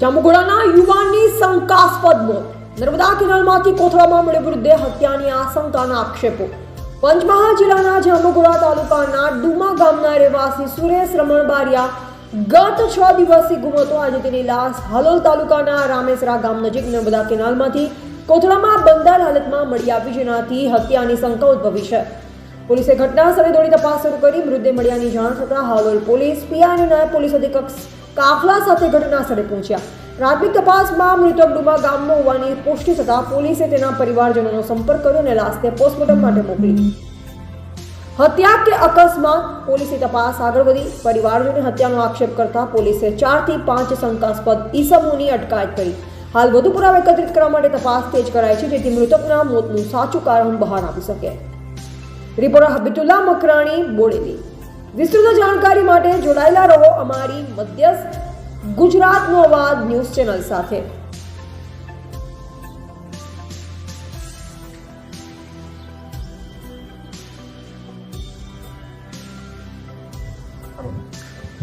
જાંબુઘોડાના યુવાનની શંકાસ્પદ મોત. નર્મદા કેનાલમાંથી કોથળામાં મળ્યો મૃતદેહ હત્યાની આશંકાના આક્ષેપો. પંચમહાલ જિલ્લાના જાંબુઘોડા તાલુકાના ડુમા ગામના રહેવાસી સુરેશ રમણ ગત છ દિવસથી ગુમ હતો આજે તેની લાશ હાલોલ તાલુકાના રામેસરા ગામ નજીક નર્મદા કેનાલમાંથી કોથળામાં બંદર હાલતમાં મળી આવી, જેનાથી હત્યાની શંકા ઉદ્ભવી છે. પોલીસે ઘટના સ્થળે દોડી તપાસ શરૂ કરી, મૃતદેહ મળ્યાની જાણ થતાં હાલોલ પોલીસ પીઆર અને નાયબ પોલીસ અધિક્ષક કાફલા સાથે ઘટના સ્થળે પહોંચ્યા. પ્રાથમિક તપાસમાં મૃતક ડુમા ગામનો હોવાની પુષ્ટિ થતાં પોલીસે તેના પરિવારજનોનો સંપર્ક કર્યો અને લાશને પોસ્ટમોર્ટમ માટે મોકલી હત્યા કે અકસ્માત? પોલીસે તપાસ આગળ વધી. પરિવારજોને હત્યાનો આક્ષેપ કરતા પોલીસે ચારથી પાંચ શંકાસ્પદ ઈસમોની અટકાયત કરી. હાલ વધુ પુરાવા એકત્રિત કરવા માટે તપાસ તેજ કરાઈ છે, જેથી મૃતકના મોતનું સાચું કારણ બહાર આવી શકે. રિપોર્ટર હબીતુલ્લા મકરાણી, બોડેલી. વિસ્તૃત જાણકારી માટે જોડાયેલા રહો અમારી મધ્યસ્થ ગુજરાતનો અવાજ ન્યૂઝ ચેનલ સાથે.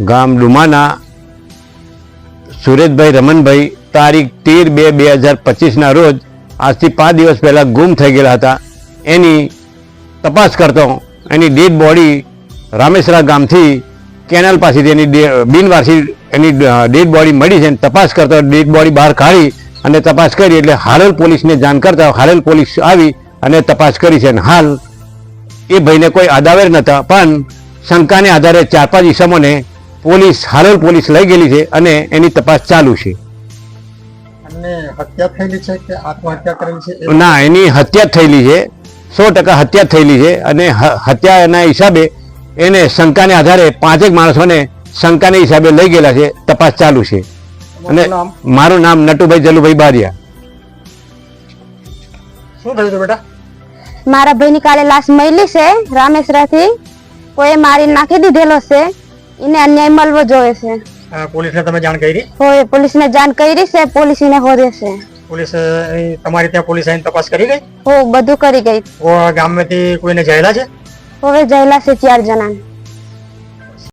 ગામ ડુમાના સુરેશભાઈ રમનભાઈ તારીખ તેર બે બે હજાર પચીસના રોજ આજથી પાંચ દિવસ પહેલાં ગુમ થઈ ગયેલા હતા. એની તપાસ કરતો એની ડેડ બોડી રામેશ્વરા ગામથી કેનાલ પાસેથી એની બિનવારસી એની ડેડ બોડી મળી છે અને તપાસ કરતા ડેડ બોડી બહાર કાઢી અને તપાસ કરી એટલે હાલોલ પોલીસને જાણ કરતા હાલોલ પોલીસ આવી અને તપાસ કરી છે અને હાલ એ ભાઈને કોઈ આદાવેર નહોતા પણ શંકાને આધારે ચાર પાંચ ઈસમોને પોલીસ હાલોલ પોલીસ લઈ ગયેલી છે અને એની તપાસ ચાલુ છે. ના એની હત્યા થયેલી છે. સો ટકા હત્યા થયેલી છે અને હત્યાના હિસાબે એને શંકાને આધારે પાંચેક માણસોને શંકાને હિસાબે લઈ ગયેલા છે તપાસ ચાલુ છે. અને મારું નામ નટુભાઈ જલુભાઈ બારિયા. શું થયું હતું બેટા? મારા ભાઈની કાલે લાશ મળી છે રામેશ્વરથી. કોઈ મારી નાખી દીધેલો છે એને અન્યાય મળવો જોઈએ છે. પોલીસને તમે જાણ કરી? હોય પોલીસને જાણ કરી છે પોલીસ એને હોદે છે. પોલીસ તમારી ત્યાં પોલીસ આવીને તપાસ કરી ગઈ? હો બધું કરી ગઈ. ઓ ગામમાંથી કોઈને જયેલા છે? હવે જયેલા છે ચાર જણા